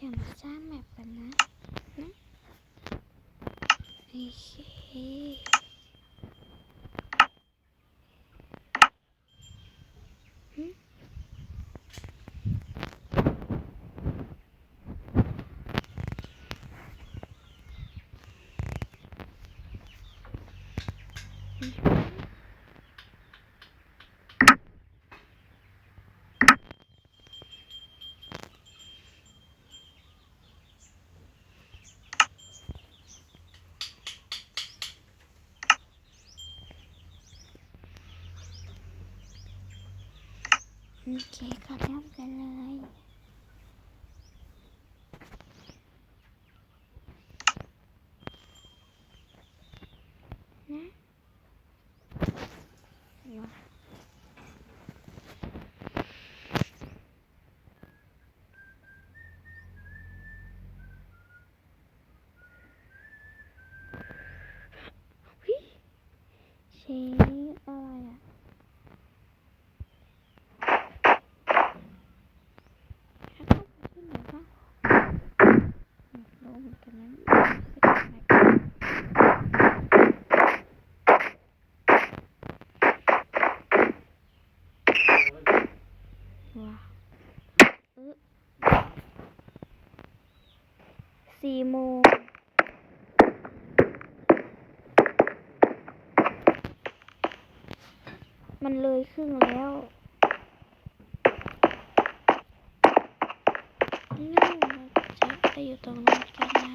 จะมาสร้างแมปกันนะนะโอเค เคก็เริ่มกันเลยนะว้าวิเชฟ สี่โมงมันเลยครึ่งแล้วนู่นเราจะไปอยู่ตรงนั้นกันนะ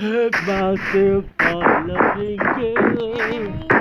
Hurt myself for loving you.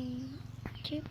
嗯，去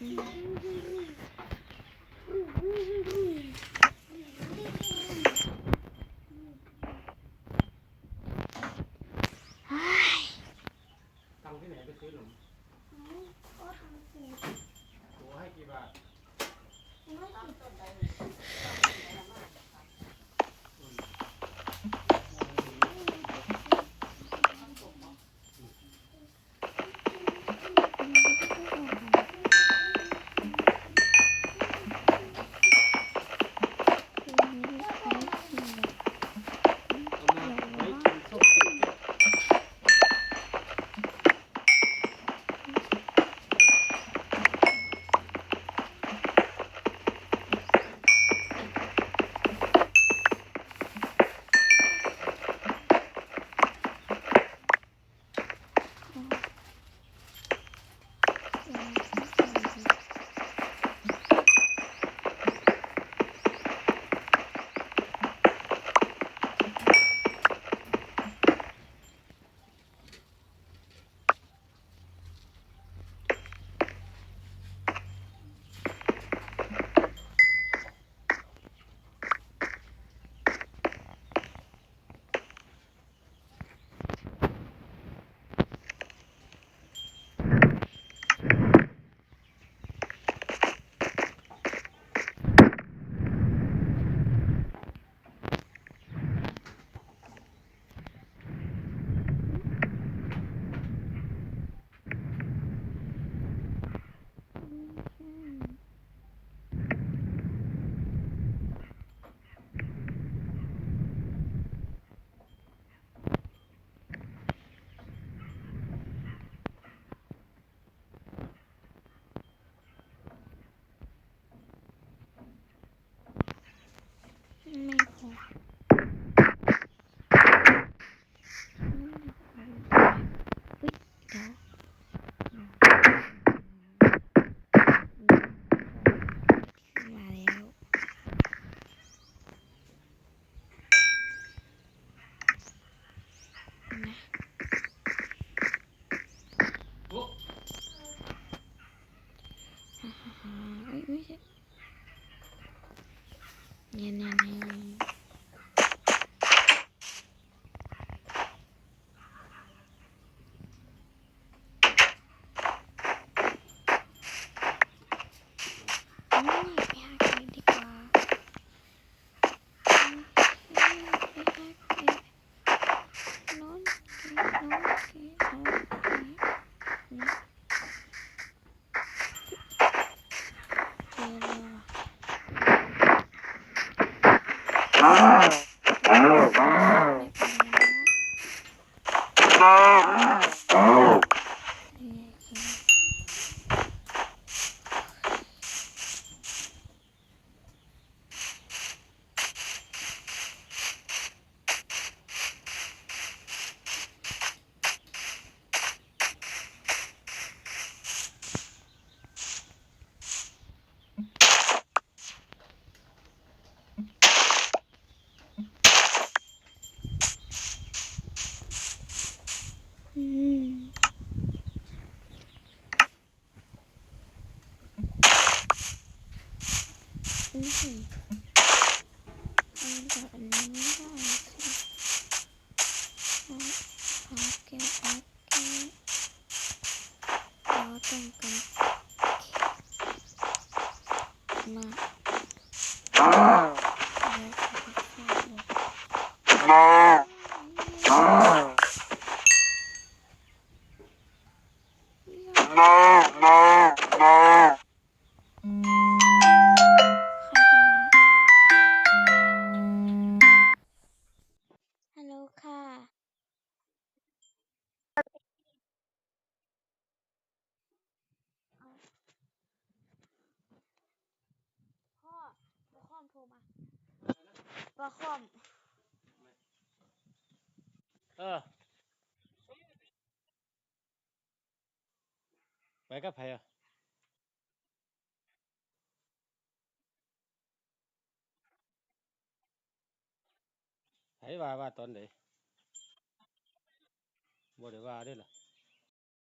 ทำที่ไหนไปซื้อหนมตัให้กี่บาท Yeah, yeah, yeah. back up here. À? thấy vào ba tuần đấy mua để vào đây là